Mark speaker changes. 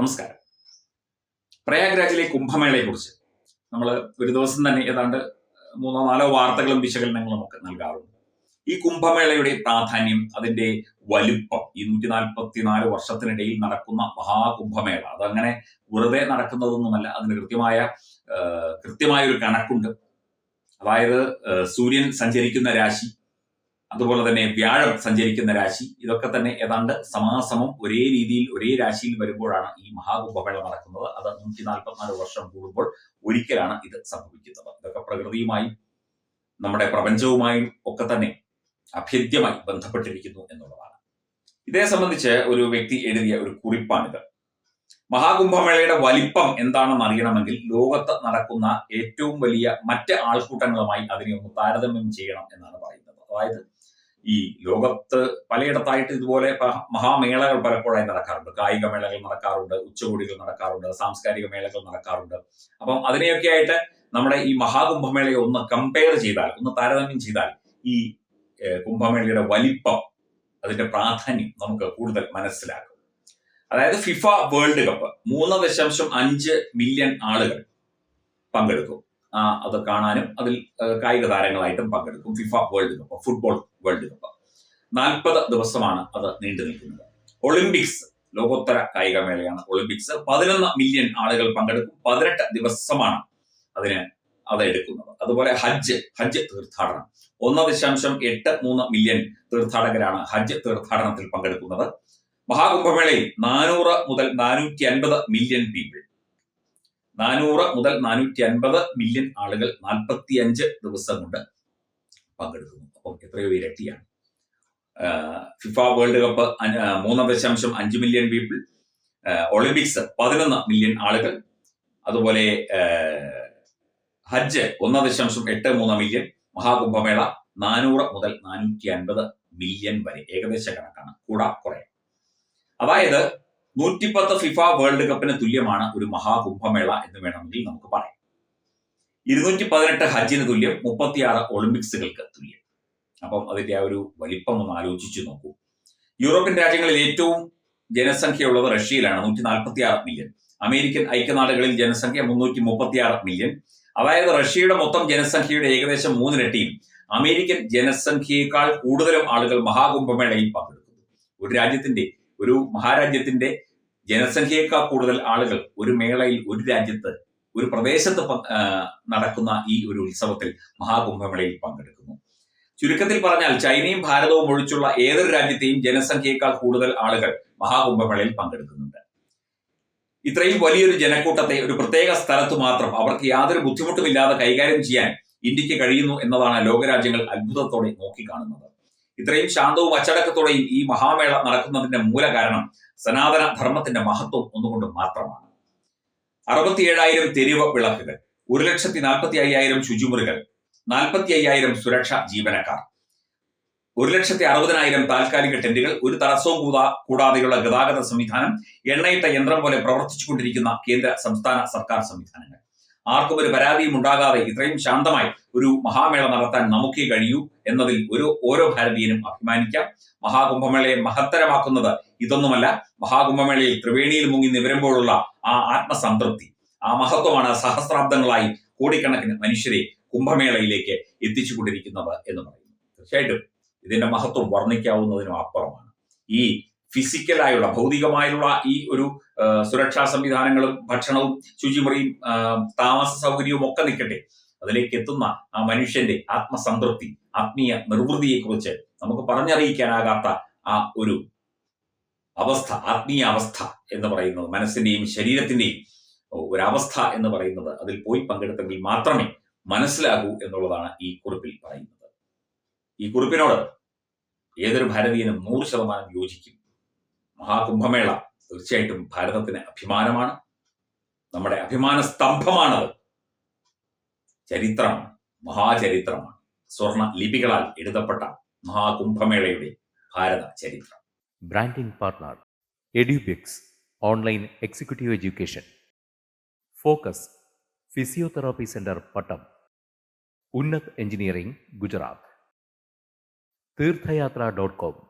Speaker 1: നമസ്കാരം. പ്രയാഗ്രാജിലെ കുംഭമേളയെക്കുറിച്ച് നമ്മൾ ഒരു ദിവസം തന്നെ ഏതാണ്ട് മൂന്നോ നാലോ വാർത്തകളും വിശകലനങ്ങളും ഒക്കെ നൽകാറുണ്ട്. ഈ കുംഭമേളയുടെ പ്രാധാന്യം അതിന്റെ വലുപ്പം ഈ നൂറ്റി നാൽപ്പത്തിനാല് വർഷത്തിനിടയിൽ നടക്കുന്ന മഹാകുംഭമേള അതങ്ങനെ വെറുതെ നടക്കുന്നതൊന്നുമല്ല അതിന് കൃത്യമായ കൃത്യമായ ഒരു കണക്കുണ്ട്. അതായത് സൂര്യൻ സഞ്ചരിക്കുന്ന രാശി അതുപോലെ തന്നെ വ്യാഴം സഞ്ചരിക്കുന്ന രാശി ഇതൊക്കെ തന്നെ ഏതാണ്ട് സമാസമം ഒരേ രീതിയിൽ ഒരേ രാശിയിൽ വരുമ്പോഴാണ് ഈ മഹാകുംഭമേള നടക്കുന്നത്. അത് നൂറ്റി നാൽപ്പത്തിനാല് വർഷം കൂടുമ്പോൾ ഒരിക്കലാണ് ഇത് സംഭവിക്കുന്നത്. ഇതൊക്കെ പ്രകൃതിയുമായും നമ്മുടെ പ്രപഞ്ചവുമായും ഒക്കെ തന്നെ അഭേദ്യമായി ബന്ധപ്പെട്ടിരിക്കുന്നു എന്നുള്ളതാണ്. ഇതേ സംബന്ധിച്ച് ഒരു വ്യക്തി എഴുതിയ ഒരു കുറിപ്പാണിത്. മഹാകുംഭമേളയുടെ വലിപ്പം എന്താണെന്ന് അറിയണമെങ്കിൽ ലോകത്ത് നടക്കുന്ന ഏറ്റവും വലിയ മറ്റ് ആൾക്കൂട്ടങ്ങളുമായി അതിനെ ഒന്ന് താരതമ്യം ചെയ്യണം എന്നാണ് പറയുന്നത്. അതായത് ഈ ലോകത്ത് പലയിടത്തായിട്ട് ഇതുപോലെ മഹാമേളകൾ പലപ്പോഴായി നടക്കാറുണ്ട്. കായിക മേളകൾ നടക്കാറുണ്ട് ഉച്ചകോടികൾ നടക്കാറുണ്ട് സാംസ്കാരിക മേളകൾ നടക്കാറുണ്ട്. അപ്പം അതിനെയൊക്കെ ആയിട്ട് നമ്മുടെ ഈ മഹാകുംഭമേളയെ ഒന്ന് കമ്പയർ ചെയ്താൽ ഒന്ന് താരതമ്യം ചെയ്താൽ ഈ കുംഭമേളയുടെ വലിപ്പം അതിന്റെ പ്രാധാന്യം നമുക്ക് കൂടുതൽ മനസ്സിലാക്കും. അതായത് ഫിഫ വേൾഡ് കപ്പ് മൂന്ന് ദശാംശം അഞ്ച് മില്യൺ ആളുകൾ പങ്കെടുക്കും. അത് കാണാനും അതിൽ കായിക താരങ്ങളായിട്ടും പങ്കെടുക്കും. FIFA world cup football world cup നാൽപ്പത് ദിവസമാണ് അത് നീണ്ടു നിൽക്കുന്നത്. ഒളിമ്പിക്സ് ലോകോത്തര കായികമേളയാണ് ഒളിമ്പിക്സ് പതിനൊന്ന് മില്യൺ ആളുകൾ പങ്കെടുക്കും. പതിനെട്ട് ദിവസമാണ് അതിന് അത് എടുക്കുന്നത്. അതുപോലെ ഹജ്ജ് ഹജ്ജ് തീർത്ഥാടനം. ഒന്ന് ദശാംശം എട്ട് മൂന്ന് മില്യൺ തീർത്ഥാടകരാണ് ഹജ്ജ് തീർത്ഥാടനത്തിൽ പങ്കെടുക്കുന്നത്. മഹാകുംഭമേളയിൽ നാനൂറ് മുതൽ നാനൂറ്റി അൻപത് മില്യൺ പീപ്പിൾ നാനൂറ് മുതൽ നാനൂറ്റി അൻപത് മില്യൺ ആളുകൾ നാൽപ്പത്തി അഞ്ച് ദിവസം കൊണ്ട് പങ്കെടുക്കുന്നു. അപ്പം എത്രയോ ഇരട്ടിയാണ്. ഫിഫ വേൾഡ് കപ്പ് മൂന്ന് ദശാംശം അഞ്ച് മില്യൺ പീപ്പിൾ ഒളിമ്പിക്സ് പതിനൊന്ന് മില്യൺ ആളുകൾ അതുപോലെ ഹജ്ജ് ഒന്ന് ദശാംശം എട്ട് മൂന്ന് മില്യൺ മഹാകുംഭമേള നാനൂറ് മുതൽ നാനൂറ്റി അൻപത് മില്യൺ വരെ ഏകദേശ കണക്കാണ്. കൂടാ കുറെ. അതായത് നൂറ്റിപ്പത്ത് ഫിഫ വേൾഡ് കപ്പിന് തുല്യമാണ് ഒരു മഹാകുംഭമേള എന്ന് വേണമെങ്കിൽ നമുക്ക് പറയാം. ഇരുന്നൂറ്റി പതിനെട്ട് ഹജ്ജിന് തുല്യം മുപ്പത്തിയാറ് ഒളിമ്പിക്സുകൾക്ക് തുല്യം. അപ്പം അതിന്റെ ആ ഒരു വലിപ്പം ഒന്ന് ആലോചിച്ചു നോക്കൂ. യൂറോപ്യൻ രാജ്യങ്ങളിൽ ഏറ്റവും ജനസംഖ്യയുള്ളത് റഷ്യയിലാണ് നൂറ്റി നാൽപ്പത്തി ആറ് മില്യൺ. അമേരിക്കൻ ഐക്യനാടുകളിൽ ജനസംഖ്യ മുന്നൂറ്റി മുപ്പത്തി ആറ് മില്യൺ. അതായത് റഷ്യയുടെ മൊത്തം ജനസംഖ്യയുടെ ഏകദേശം മൂന്നിരട്ടിയും അമേരിക്കൻ ജനസംഖ്യയേക്കാൾ കൂടുതലും ആളുകൾ മഹാകുംഭമേളയിൽ പങ്കെടുക്കുന്നു. ഒരു രാജ്യത്തിന്റെ ഒരു മഹാരാജ്യത്തിന്റെ ജനസംഖ്യയേക്കാൾ കൂടുതൽ ആളുകൾ ഒരു മേളയിൽ ഒരു രാജ്യത്ത് ഒരു പ്രദേശത്ത് നടക്കുന്ന ഈ ഒരു ഉത്സവത്തിൽ മഹാകുംഭമേളയിൽ പങ്കെടുക്കുന്നു. ചുരുക്കത്തിൽ പറഞ്ഞാൽ ചൈനയും ഭാരതവും ഒഴിച്ചുള്ള ഏതൊരു രാജ്യത്തെയും ജനസംഖ്യയേക്കാൾ കൂടുതൽ ആളുകൾ മഹാകുംഭമേളയിൽ പങ്കെടുക്കുന്നുണ്ട്. ഇത്രയും വലിയൊരു ജനക്കൂട്ടത്തെ ഒരു പ്രത്യേക സ്ഥലത്ത് മാത്രം അവർക്ക് യാതൊരു ബുദ്ധിമുട്ടുമില്ലാതെ കൈകാര്യം ചെയ്യാൻ ഇന്ത്യയ്ക്ക് കഴിയുന്നു എന്നതാണ് ലോകരാജ്യങ്ങൾ അത്ഭുതത്തോടെ നോക്കിക്കാണുന്നത്. ഇത്രയും ശാന്തവും അച്ചടക്കത്തോടെയും ഈ മഹാമേള നടക്കുന്നതിന്റെ മൂല കാരണം സനാതന ധർമ്മത്തിന്റെ മഹത്വം ഒന്നുകൊണ്ട് മാത്രമാണ്. അറുപത്തിയേഴായിരം തെരുവ് വിളക്കുകൾ ഒരു ലക്ഷത്തി നാൽപ്പത്തി അയ്യായിരം ശുചിമുറികൾ നാൽപ്പത്തി അയ്യായിരം സുരക്ഷാ ജീവനക്കാർ ഒരു ലക്ഷത്തി അറുപതിനായിരം താൽക്കാലിക ടെന്റുകൾ ഒരു തടസ്സവും കൂടാ കൂടാതെയുള്ള ഗതാഗത സംവിധാനം എണ്ണയിട്ട യന്ത്രം പോലെ പ്രവർത്തിച്ചുകൊണ്ടിരിക്കുന്ന കേന്ദ്ര സംസ്ഥാന സർക്കാർ സംവിധാനങ്ങൾ. ആർക്കും ഒരു പരാതിയും ഉണ്ടാകാതെ ഇത്രയും ശാന്തമായി ഒരു മഹാമേള നടത്താൻ നമുക്കേ കഴിയൂ എന്നതിൽ ഒരു ഓരോ ഭാരതീയനും അഭിമാനിക്കാം. മഹാകുംഭമേളയെ മഹത്തരമാക്കുന്നത് ഇതൊന്നുമല്ല. മഹാകുംഭമേളയിൽ ത്രിവേണിയിൽ മുങ്ങി നിവരുമ്പോഴുള്ള ആ ആത്മസംതൃപ്തി ആ മഹത്വമാണ് സഹസ്രാബ്ദങ്ങളായി കോടിക്കണക്കിന് മനുഷ്യരെ കുംഭമേളയിലേക്ക് എത്തിച്ചുകൊണ്ടിരിക്കുന്നത് എന്ന് പറയുന്നു. തീർച്ചയായിട്ടും ഇതിന്റെ മഹത്വം വർണിക്കാവുന്നതിനും അപ്പുറമാണ്. ഈ ഫിസിക്കലായുള്ള ഭൗതികമായുള്ള ഈ ഒരു സുരക്ഷാ സംവിധാനങ്ങളും ഭക്ഷണവും ശുചിമുറിയും താമസ സൗകര്യവും ഒക്കെ നിൽക്കട്ടെ. അതിലേക്ക് എത്തുന്ന ആ മനുഷ്യന്റെ ആത്മസംതൃപ്തി ആത്മീയ നിർവൃതിയെക്കുറിച്ച് നമുക്ക് പറഞ്ഞറിയിക്കാനാകാത്ത ആ ഒരു അവസ്ഥ ആത്മീയ അവസ്ഥ എന്ന് പറയുന്നത് മനസ്സിന്റെയും ശരീരത്തിന്റെയും ഒരവസ്ഥ എന്ന് പറയുന്നത് അതിൽ പോയി പങ്കെടുത്തെങ്കിൽ മാത്രമേ മനസ്സിലാകൂ എന്നുള്ളതാണ് ഈ കുറിപ്പിൽ പറയുന്നത്. ഈ കുറിപ്പിനോട് ഏതൊരു ഭാരതീയനും നൂറ് ശതമാനം യോജിക്കും. മഹാകുംഭമേള തീർച്ചയായിട്ടും ഭാരതത്തിന് അഭിമാനമാണ്. നമ്മുടെ അഭിമാന സ്തംഭമാണത്. ചരിത്രമാണ് മഹാചരിത്രമാണ്. സ്വർണ ലിപികളാൽ എഴുതപ്പെട്ട മഹാകുംഭമേളയുടെ ഭാരത ചരിത്രം.
Speaker 2: Branding partner Edubix online executive education focus physiotherapy centre Pattom Unnat engineering Gujarat Tirthayatra dot com